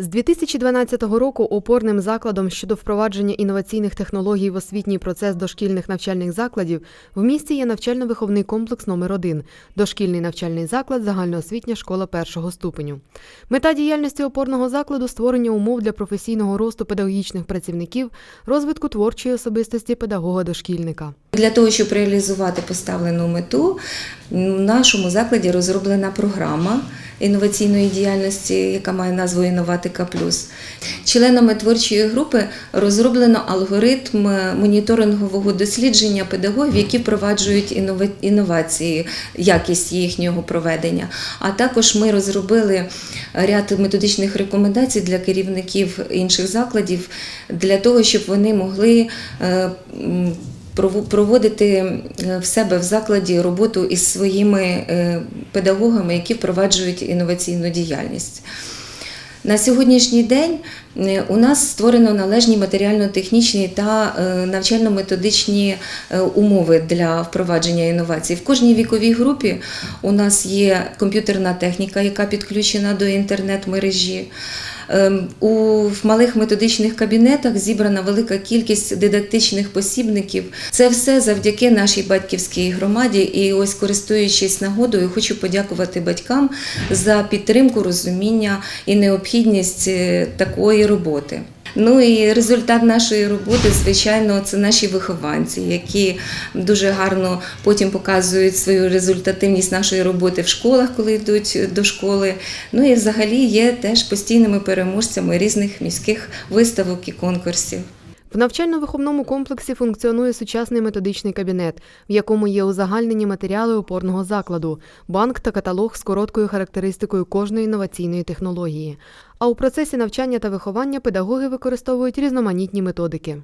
З 2012 року опорним закладом щодо впровадження інноваційних технологій в освітній процес дошкільних навчальних закладів в місті є навчально-виховний комплекс номер 1 дошкільний навчальний заклад загальноосвітня школа першого ступеню. Мета діяльності опорного закладу створення умов для професійного росту педагогічних працівників, розвитку творчої особистості педагога-дошкільника. Для того, щоб реалізувати поставлену мету, в нашому закладі розроблена програма інноваційної діяльності, яка має назву Інноватика Плюс. Членами творчої групи розроблено алгоритм моніторингового дослідження педагогів, які впроваджують інновації, якість їхнього проведення. А також ми розробили ряд методичних рекомендацій для керівників інших закладів для того, щоб вони могли е, проводити е, в себе в закладі роботу із своїми е, педагогами, які впроваджують інноваційну діяльність. На сьогоднішній день е, у нас створено належні матеріально-технічні та навчально-методичні умови для впровадження інновацій. В кожній віковій групі у нас є комп'ютерна техніка, яка підключена до інтернет-мережі. Ем, У малих методичних кабінетах зібрана велика кількість дидактичних посібників. Це все завдяки нашій батьківській громаді. І ось, користуючись нагодою, хочу подякувати батькам за підтримку, розуміння і необхідність е, такої роботи. Ну і результат нашої роботи, звичайно, це наші вихованці, які дуже гарно потім показують свою результативність нашої роботи в школах, коли йдуть до школи. Ну і взагалі є теж постійними переможцями різних міських виставок і конкурсів. В навчально-виховному комплексі функціонує сучасний методичний кабінет, в якому є узагальнені матеріали опорного закладу, банк та каталог з короткою характеристикою кожної інноваційної технології. А у процесі навчання та виховання педагоги використовують різноманітні методики.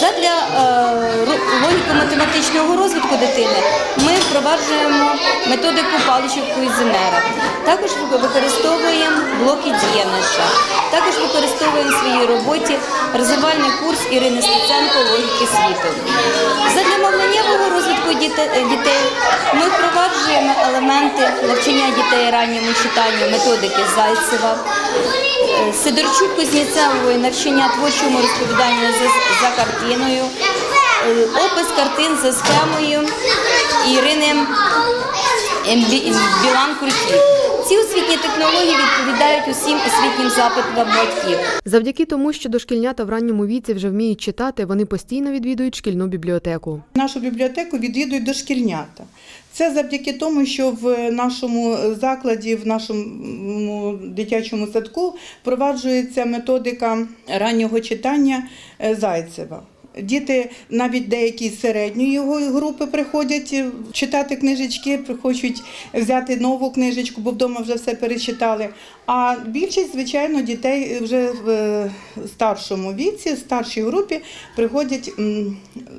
Задля е, логіко-математичного розвитку дитини ми впроваджуємо методику паличок Куйзенера. Також використовуємо блоки Дієнеша. Також використовуємо в своїй роботі розвивальний курс Ірини Стеценко логіки світу. Задля мовленнєвого розвитку діте- дітей ми впроваджуємо елементи навчання дітей ранньому читанню методики Зайцева. Е, Сидорчук Кузнєцевої навчання творчому розповіданню за, за картиною, е, опис картин за схемою Ірини Білан Крутів. Ці освітні технології відповідають усім освітнім запитам батьків. Завдяки тому, що дошкільнята в ранньому віці вже вміють читати, вони постійно відвідують шкільну бібліотеку. Нашу бібліотеку відвідують дошкільнята. Це завдяки тому, що в нашому закладі, в нашому дитячому садку впроваджується методика раннього читання е, Зайцева. Діти навіть деякі з середньої групи приходять е, читати книжечки, хочуть взяти нову книжечку, бо вдома вже все перечитали. А більшість, звичайно, дітей вже в е, старшому віці, в старшій групі приходять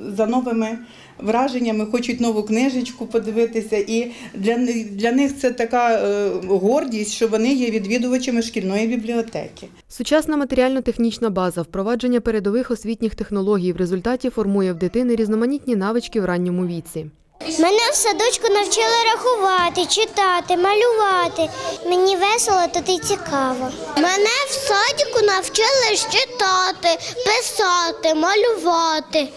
за новими враженнями, хочуть нову книжечку подивитися. І для, для них це така е, гордість, що вони є відвідувачами шкільної бібліотеки. Сучасна матеріально-технічна база, впровадження передових освітніх технологій в результаті формує в дитини різноманітні навички в ранньому віці. Мене в садочку навчили рахувати, читати, малювати. Мені весело, тут і цікаво. Мене в садіку навчили читати, писати, малювати.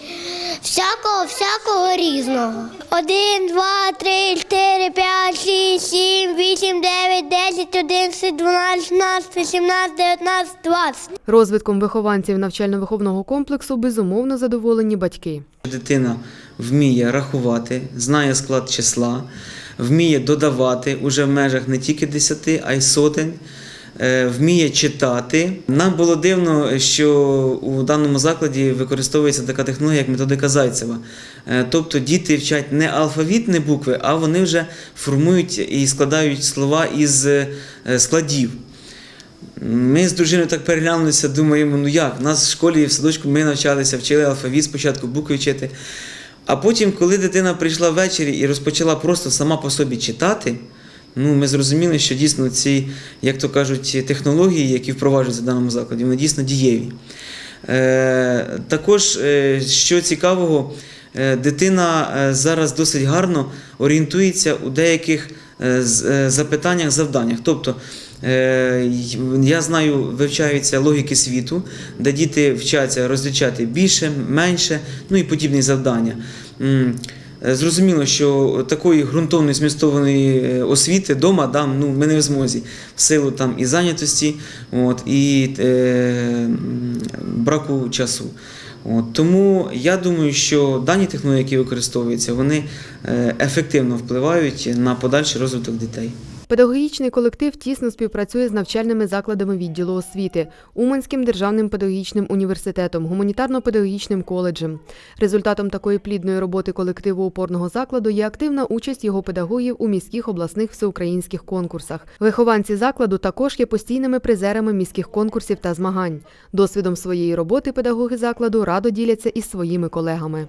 Всякого, всякого різного. Один, два, три, чотири, п'ять, шість, сім, вісім, дев'ять, десять, одинадцять, дванадцять, тринадцять, сімнадцять, дев'ятнадцять, двадцять. Розвитком вихованців навчально-виховного комплексу безумовно задоволені батьки. Дитина вміє рахувати, знає склад числа, вміє додавати уже в межах не тільки 10, а й сотень. Е, Вміє читати. Нам було дивно, що у даному закладі використовується така технологія, як методика Зайцева. Е, Тобто діти вчать не алфавітні букви, а вони вже формують і складають слова із е, складів. Ми з дружиною так переглянулися, думаємо, ну як, у нас в школі в садочку ми навчалися, вчили алфавіт спочатку, букви вчити. А потім, коли дитина прийшла ввечері і розпочала просто сама по собі читати, ну, ми зрозуміли, що дійсно ці, як то кажуть, технології, які впроваджуються в даному закладі, вони дійсно дієві. Е, також, е, що цікавого, е, дитина зараз досить гарно орієнтується у деяких запитаннях, завданнях. Тобто Я знаю, вивчаються логіки світу, де діти вчаться розлічати більше, менше, ну і подібні завдання. Е, Зрозуміло, що такої ґрунтовної змістованої е, освіти вдома да, ну, ми не в змозі в силу там і зайнятості, от, і е, браку часу. От, тому я думаю, що дані технології, які використовуються, вони е, ефективно впливають на подальший розвиток дітей. Педагогічний колектив тісно співпрацює з навчальними закладами відділу освіти, Уманським державним педагогічним університетом, гуманітарно-педагогічним коледжем. Результатом такої плідної роботи колективу опорного закладу є активна участь його педагогів у міських обласних всеукраїнських конкурсах. Вихованці закладу також є постійними призерами міських конкурсів та змагань. Досвідом своєї роботи педагоги закладу радо діляться із своїми колегами.